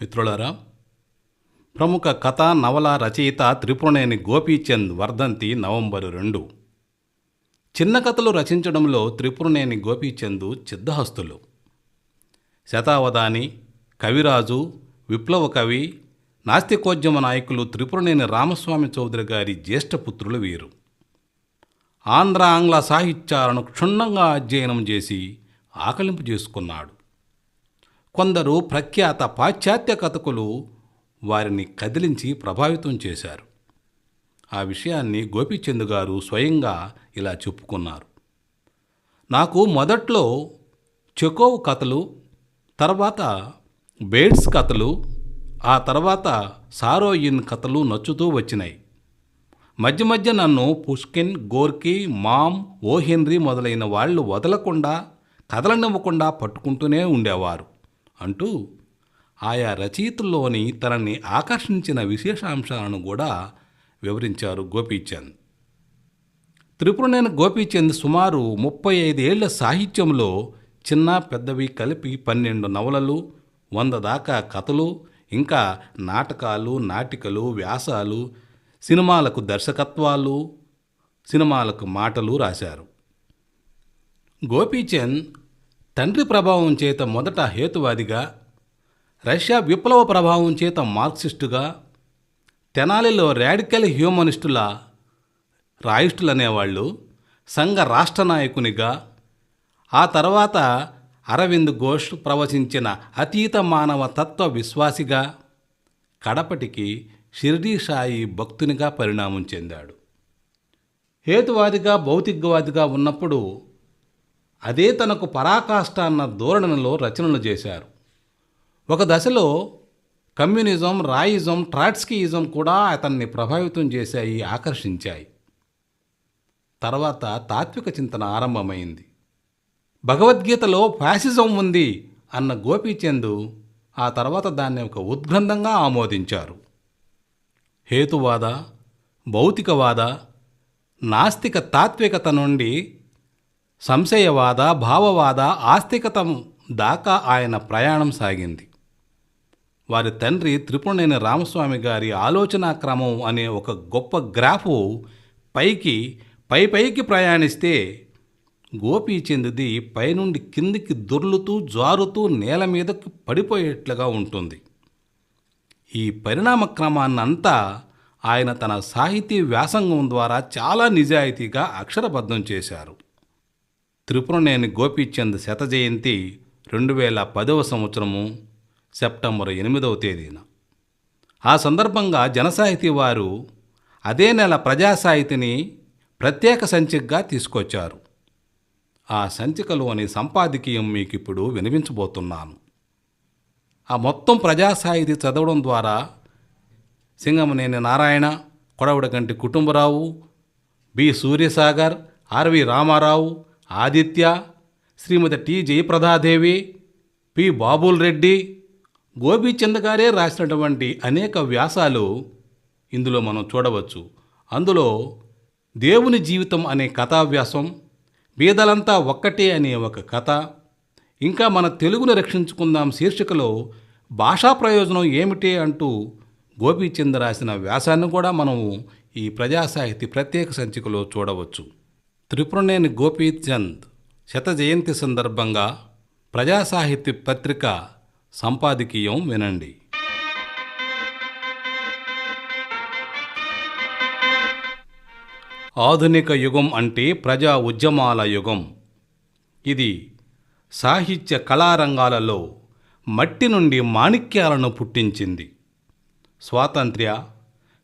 మిత్రులారా ప్రముఖ కథ నవల రచయిత త్రిపురనేని గోపీచంద్ వర్ధంతి నవంబరు రెండు. చిన్న కథలు రచించడంలో త్రిపురనేని గోపీచంద్ చిద్దహస్తులు శతావధాని కవిరాజు విప్లవ కవి నాస్తికోద్యమ నాయకులు త్రిపురనేని రామస్వామి చౌదరి గారి జ్యేష్ఠపుత్రులు వీరు. ఆంధ్ర ఆంగ్ల సాహిత్యాలను క్షుణ్ణంగా అధ్యయనం చేసి ఆకలింపు చేసుకున్నాడు. కొందరు ప్రఖ్యాత పాశ్చాత్య కథకులు వారిని కదిలించి ప్రభావితం చేశారు. ఆ విషయాన్ని గోపీచంద్ గారు స్వయంగా ఇలా చెప్పుకున్నారు. నాకు మొదట్లో చెకోవ్ కథలు తర్వాత బేడ్స్ కథలు ఆ తర్వాత సారోయిన్ కథలు నచ్చుతూ వచ్చినాయి. మధ్య మధ్య నన్ను Pushkin Gorky Maugham O Henry మొదలైన వాళ్ళు వదలకుండా కదలనివ్వకుండా పట్టుకుంటూనే ఉండేవారు. అంటూ ఆయా రచయితల్లోని తనని ఆకర్షించిన విశేషాంశాలను కూడా వివరించారు గోపీచంద్. త్రిపురనేని గోపీచంద్ సుమారు ముప్పై ఐదేళ్ళ సాహిత్యంలో చిన్న పెద్దవి కలిపి పన్నెండు నవలలు వంద దాకా కథలు ఇంకా నాటకాలు నాటికలు వ్యాసాలు సినిమాలకు దర్శకత్వాలు సినిమాలకు మాటలు రాశారు. గోపీచంద్ తండ్రి ప్రభావం చేత మొదట హేతువాదిగా రష్యా విప్లవ ప్రభావం చేత మార్క్సిస్టుగా తెనాలిలో రాడికల్ హ్యూమనిస్టుల రాయిస్టులు అనేవాళ్ళు సంఘ రాష్ట్ర నాయకునిగా ఆ తర్వాత అరవింద్ ఘోష్ ప్రవచించిన అతీత మానవ తత్వ విశ్వాసిగా కడపటికి షిర్డీ సాయి భక్తునిగా పరిణామం చెందాడు. హేతువాదిగా భౌతికవాదిగా ఉన్నప్పుడు అదే తనకు పరాకాష్ట అన్న ధోరణిలో రచనలు చేశారు. ఒక దశలో కమ్యూనిజం రాయిజం ట్రాట్స్కీయిజం కూడా అతన్ని ప్రభావితం చేశాయి ఆకర్షించాయి. తర్వాత తాత్విక చింతన ఆరంభమైంది. భగవద్గీతలో ఫ్యాసిజం ఉంది అన్న గోపీచంద్ ఆ తర్వాత దాన్ని ఒక ఉద్గ్రంథంగా ఆమోదించారు. హేతువాద భౌతికవాద నాస్తిక తాత్వికత నుండి సంశయవాద భావవాద ఆస్తికతం దాకా ఆయన ప్రయాణం సాగింది. వారి తండ్రి త్రిపురనేని రామస్వామి గారి ఆలోచనా క్రమం అనే ఒక గొప్ప గ్రాఫు పైకి పై పైకి ప్రయాణిస్తే గోపీచంద్ది పైనుండి కిందికి దొర్లుతూ జారుతూ నేల మీదకి పడిపోయేట్లుగా ఉంటుంది. ఈ పరిణామ క్రమాన్నంతా ఆయన తన సాహితీ వ్యాసంగం ద్వారా చాలా నిజాయితీగా అక్షరబద్ధం చేశారు. త్రిపురనేని గోపీచంద్ శత జయంతి రెండు వేల పదవ సంవత్సరము సెప్టెంబర్ ఎనిమిదవ తేదీన. ఆ సందర్భంగా జనసాహితీ వారు అదే నెల ప్రజాసాహితిని ప్రత్యేక సంచికగా తీసుకొచ్చారు. ఆ సంచికలోని సంపాదకీయం మీకు ఇప్పుడు వినిపించబోతున్నాను. ఆ మొత్తం ప్రజాసాహితి చదవడం ద్వారా Singamaneni Narayana Kodavatiganti Kutumbarao B Suryasagar R V Ramarao Aditya Shrimati T Jayapradadevi P Babul Reddy Gopichand గారే రాసినటువంటి అనేక వ్యాసాలు ఇందులో మనం చూడవచ్చు. అందులో దేవుని జీవితం అనే కథావ్యాసం బీదలంతా ఒక్కటే అనే ఒక కథ ఇంకా మన తెలుగును రక్షించుకుందాం శీర్షికలో భాషా ప్రయోజనం ఏమిటి అంటూ గోపీచంద్ రాసిన వ్యాసాన్ని కూడా మనము ఈ ప్రజాసాహితీ ప్రత్యేక సంచికలో చూడవచ్చు. త్రిపురనేని గోపీచంద్ శత జయంతి సందర్భంగా ప్రజాసాహిత్య పత్రిక సంపాదకీయం వినండి. ఆధునిక యుగం అంటే ప్రజా ఉద్యమాల యుగం. ఇది సాహిత్య కళారంగాలలో మట్టి నుండి మాణిక్యాలను పుట్టించింది. స్వాతంత్ర్య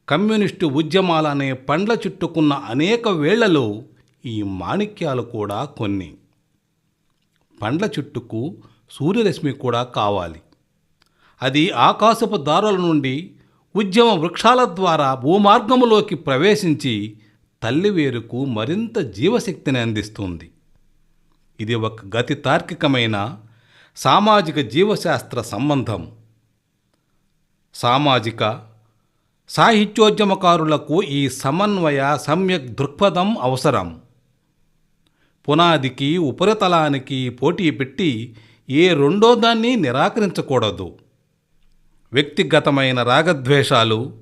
కమ్యూనిస్టు ఉద్యమాలనే పండ్ల చుట్టుకున్న అనేక వేళ్ళలో ఈ మాణిక్యాలు కూడా కొన్ని. పండ్ల చుట్టుకు సూర్యరశ్మి కూడా కావాలి. అది ఆకాశపు దారుల నుండి ఉద్యమ వృక్షాల ద్వారా భూమార్గములోకి ప్రవేశించి తల్లివేరుకు మరింత జీవశక్తిని అందిస్తుంది. ఇది ఒక గతి తార్కికమైన సామాజిక జీవశాస్త్ర సంబంధం. సామాజిక సాహిత్యోద్యమకారులకు ఈ సమన్వయ సమ్యక్ దృక్పథం అవసరం. పునాదికి ఉపరితలానికి పోటీ పెట్టి ఏ రెండో దాన్ని నిరాకరించకూడదు. వ్యక్తిగతమైన రాగద్వేషాలు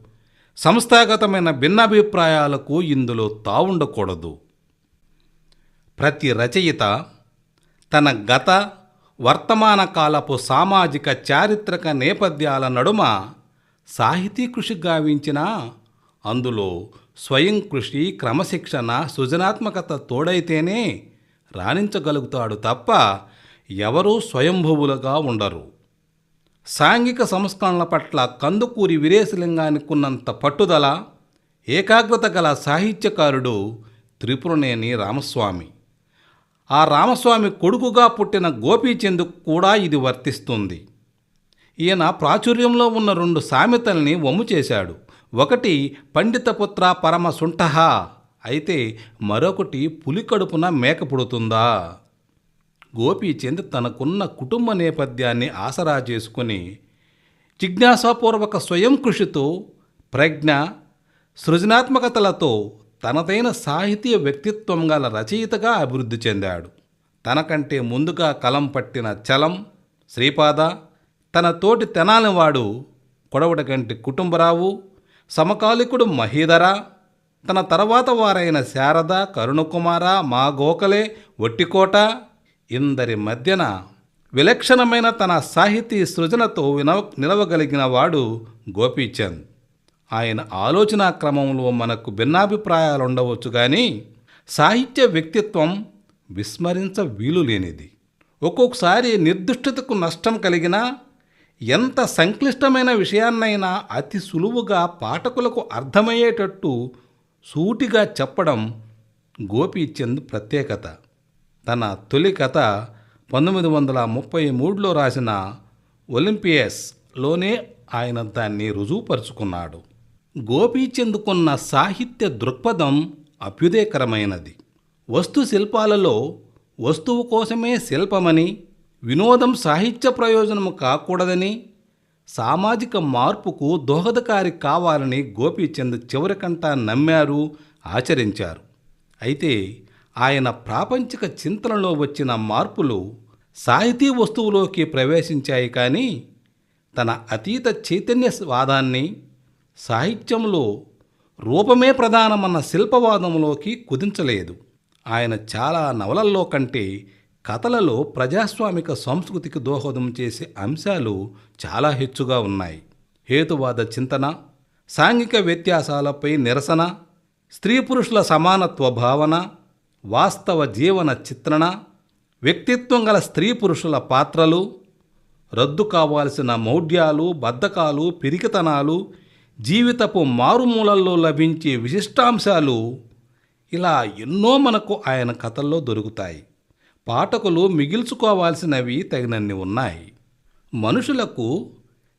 సంస్థాగతమైన భిన్నాభిప్రాయాలకు ఇందులో తావుండకూడదు. ప్రతి రచయిత తన గత వర్తమాన కాలపు సామాజిక చారిత్రక నేపథ్యాల నడుమ సాహితీ కృషి గావించినా అందులో స్వయం కృషి క్రమశిక్షణ సృజనాత్మకత తోడైతేనే రాణించగలుగుతాడు తప్ప ఎవరూ స్వయంభువులుగా ఉండరు. సాంఘిక సంస్కరణల పట్ల కందుకూరి వీరేశలింగానికి ఉన్నంత పట్టుదల ఏకాగ్రత గల సాహిత్యకారుడు త్రిపురనేని రామస్వామి. ఆ రామస్వామి కొడుకుగా పుట్టిన గోపీచందుకు కూడా ఇది వర్తిస్తుంది. ఈయన ప్రాచుర్యంలో ఉన్న రెండు సామెతల్ని వమ్ము చేశాడు. ఒకటి పండితపుత్ర పరమ సుంఠహ. అయితే మరొకటి పులి కడుపున మేక పుడుతుందా? గోపీచంద్ తనకున్న కుటుంబ నేపథ్యాన్ని ఆసరా చేసుకుని జిజ్ఞాసాపూర్వక స్వయం కృషితో ప్రజ్ఞ సృజనాత్మకతలతో తనదైన సాహితీయ వ్యక్తిత్వం గల రచయితగా అభివృద్ధి చెందాడు. తనకంటే ముందుగా కలం పట్టిన చలం శ్రీపాద తన తోటి తెనాలివాడు కొడవడగంటి కుటుంబరావు సమకాలికుడు మహీధర తన తర్వాత వారైన శారద కరుణకుమార మా గోకలే ఒట్టికోట ఇందరి మధ్యన విలక్షణమైన తన సాహితీ సృజనతో వినవ నిలవగలిగిన వాడు గోపీచంద్. ఆయన ఆలోచనా క్రమంలో మనకు భిన్నాభిప్రాయాలు ఉండవచ్చు కానీ సాహిత్య వ్యక్తిత్వం విస్మరించ వీలు లేనిది. ఒక్కొక్కసారి నిర్దిష్టతకు నష్టం కలిగినా ఎంత సంక్లిష్టమైన విషయాన్నైనా అతి సులువుగా పాఠకులకు అర్థమయ్యేటట్టు సూటిగా చెప్పడం గోపీచంద్ ప్రత్యేకత. తన తొలి కథ పంతొమ్మిది వందల ముప్పై మూడులో రాసిన ఒలింపియస్లోనే ఆయన దాన్ని రుజువుపరుచుకున్నాడు. గోపీచంద్కున్న సాహిత్య దృక్పథం అభ్యుదయకరమైనది. వస్తు శిల్పాలలో వస్తువు కోసమే శిల్పమని వినోదం సాహిత్య ప్రయోజనము కాకూడదని సామాజిక మార్పుకు దోహదకారి కావాలని గోపీచంద్ చివరికంటా నమ్మారు ఆచరించారు. అయితే ఆయన ప్రాపంచిక చింతనలో వచ్చిన మార్పులు సాహితీ వస్తువులోకి ప్రవేశించాయి కానీ తన అతీత చైతన్యవాదాన్ని సాహిత్యంలో రూపమే ప్రధానమన్న శిల్పవాదంలోకి కుదించలేదు. ఆయన చాలా నవలల్లో కంటే కథలలో ప్రజాస్వామిక సంస్కృతికి దోహదం చేసే అంశాలు చాలా హెచ్చుగా ఉన్నాయి. హేతువాద చింతన సాంఘిక వ్యత్యాసాలపై నిరసన స్త్రీ పురుషుల సమానత్వ భావన వాస్తవ జీవన చిత్రణ వ్యక్తిత్వం గల స్త్రీ పురుషుల పాత్రలు రద్దు కావాల్సిన మౌఢ్యాలు బద్ధకాలు పిరికితనాలు జీవితపు మారుమూలల్లో లభించే విశిష్టాంశాలు ఇలా ఎన్నో మనకు ఆయన కథల్లో దొరుకుతాయి. పాఠకులు మిగిల్చుకోవాల్సినవి తగినన్ని ఉన్నాయి. మనుషులకు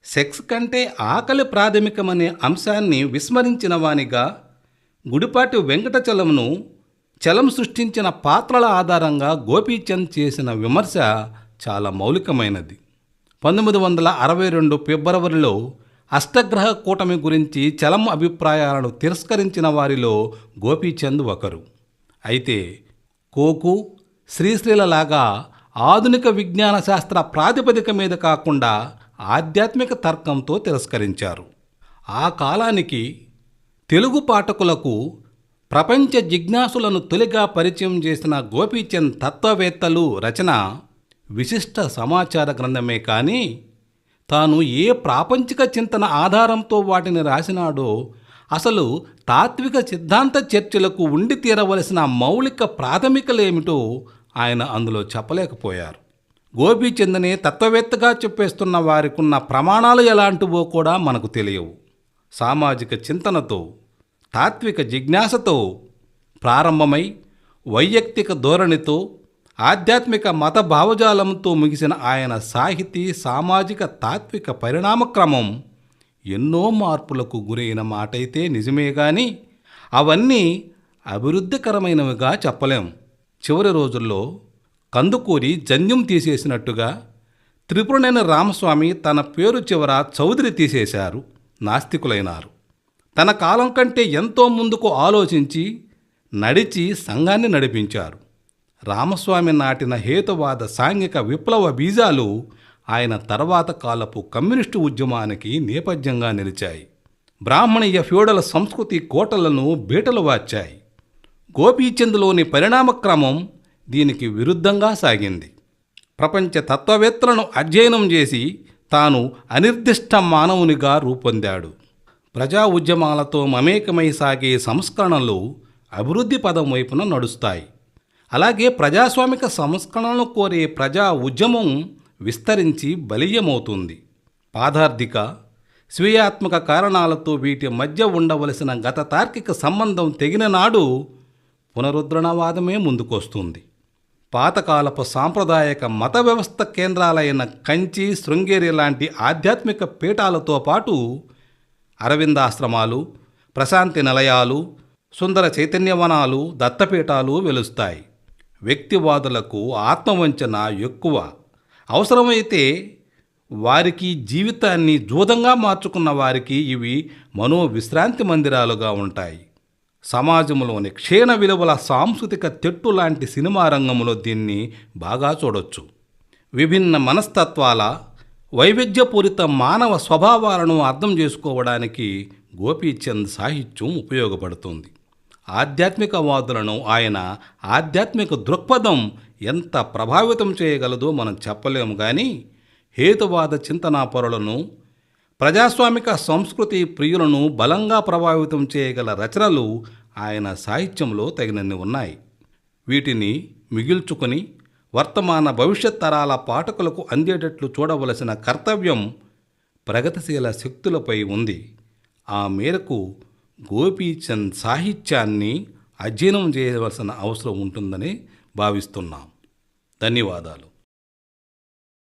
సెక్స్ కంటే ఆకలి ప్రాథమికమనే అంశాన్ని విస్మరించిన వానిగా గుడిపాటి వెంకటచలంను చలం సృష్టించిన పాత్రల ఆధారంగా గోపీచంద్ చేసిన విమర్శ చాలా మౌలికమైనది. పంతొమ్మిది వందల అరవై రెండు ఫిబ్రవరిలో అష్టగ్రహ కూటమి గురించి చలం అభిప్రాయాలను తిరస్కరించిన వారిలో గోపీచంద్ ఒకరు. అయితే కోకు శ్రీశ్రీలలాగా ఆధునిక విజ్ఞాన శాస్త్ర ప్రాతిపదిక మీద కాకుండా ఆధ్యాత్మిక తర్కంతో తిరస్కరించారు. ఆ కాలానికి తెలుగు పాఠకులకు ప్రపంచ జిజ్ఞాసులను తొలిగా పరిచయం చేసిన గోపీచంద్ తత్వవేత్తలు రచన విశిష్ట సమాచార గ్రంథమే కానీ తాను ఏ ప్రాపంచిక చింతన ఆధారంతో వాటిని రాసినాడో అసలు తాత్విక సిద్ధాంత చర్చలకు ఉండి తీరవలసిన మౌలిక ప్రాథమికలేమిటో ఆయన అందులో చెప్పలేకపోయారు. గోపీచందని తత్వవేత్తగా చెప్పేస్తున్న వారికున్న ప్రమాణాలు ఎలాంటివో కూడా మనకు తెలియవు. సామాజిక చింతనతో తాత్విక జిజ్ఞాసతో ప్రారంభమై వైయక్తిక ధోరణితో ఆధ్యాత్మిక మత భావజాలంతో ముగిసిన ఆయన సాహితీ సామాజిక తాత్విక పరిణామక్రమం ఎన్నో మార్పులకు గురైన మాటైతే నిజమే కానీ అవన్నీ అభివృద్ధికరమైనవిగా చెప్పలేం. చివరి రోజుల్లో కందుకూరి జన్యం తీసేసినట్టుగా త్రిపురనేని రామస్వామి తన పేరు చివర చౌదరి తీసేశారు నాస్తికులైనారు. తన కాలం కంటే ఎంతో ముందుకు ఆలోచించి నడిచి సంఘాన్ని నడిపించారు. రామస్వామి నాటిన హేతువాద సాంఘిక విప్లవ బీజాలు ఆయన తర్వాత కాలపు కమ్యూనిస్టు ఉద్యమానికి నేపథ్యంగా నిలిచాయి. బ్రాహ్మణీయ ఫ్యూడల్ సంస్కృతి కోటలను బీటలు వాచాయి గోపీచంద్లోని పరిణామక్రమం దీనికి విరుద్ధంగా సాగింది. ప్రపంచ తత్వవేత్తలను అధ్యయనం చేసి తాను అనిర్దిష్ట మానవునిగా రూపొందాడు. ప్రజా ఉద్యమాలతో మమేకమై సాగే సంస్కరణలు అభివృద్ధి పదం వైపున నడుస్తాయి. అలాగే ప్రజాస్వామిక సంస్కరణలు కోరే ప్రజా ఉద్యమం విస్తరించి బలీయమవుతుంది. పాదార్థిక స్వీయాత్మక కారణాలతో వీటి మధ్య ఉండవలసిన గత తార్కిక సంబంధం తెగిన నాడు పునరుద్ధరణవాదమే ముందుకొస్తుంది. పాతకాలపు సాంప్రదాయక మత వ్యవస్థ కేంద్రాలైన కంచి శృంగేరి లాంటి ఆధ్యాత్మిక పీఠాలతో పాటు అరవిందాశ్రమాలు ప్రశాంతి నిలయాలు సుందర చైతన్యవనాలు దత్తపీఠాలు వెలుస్తాయి. వ్యక్తివాదులకు ఆత్మవంచన ఎక్కువ. అవసరమైతే వారికి జీవితాన్ని జూదంగా మార్చుకున్న వారికి ఇవి మనోవిశ్రాంతి మందిరాలుగా ఉంటాయి. సమాజంలోని క్షీణ విలువల సాంస్కృతిక తెట్టు లాంటి సినిమా రంగంలో దీన్ని బాగా చూడొచ్చు. విభిన్న మనస్తత్వాల వైవిధ్యపూరిత మానవ స్వభావాలను అర్థం చేసుకోవడానికి గోపీచంద్ సాహిత్యం ఉపయోగపడుతుంది. ఆధ్యాత్మికవాదులను ఆయన ఆధ్యాత్మిక దృక్పథం ఎంత ప్రభావితం చేయగలదో మనం చెప్పలేము కానీ హేతువాద చింతనాపరులను ప్రజాస్వామిక సంస్కృతి ప్రియులను బలంగా ప్రభావితం చేయగల రచనలు ఆయన సాహిత్యంలో తగినన్ని ఉన్నాయి. వీటిని మిగిల్చుకొని వర్తమాన భవిష్యత్ తరాల పాఠకులకు అందేటట్లు చూడవలసిన కర్తవ్యం ప్రగతిశీల శక్తులపై ఉంది. ఆ మేరకు గోపీచంద్ సాహిత్యాన్ని అధ్యయనం చేయవలసిన అవసరం ఉంటుందని భావిస్తున్నాం. ధన్యవాదాలు.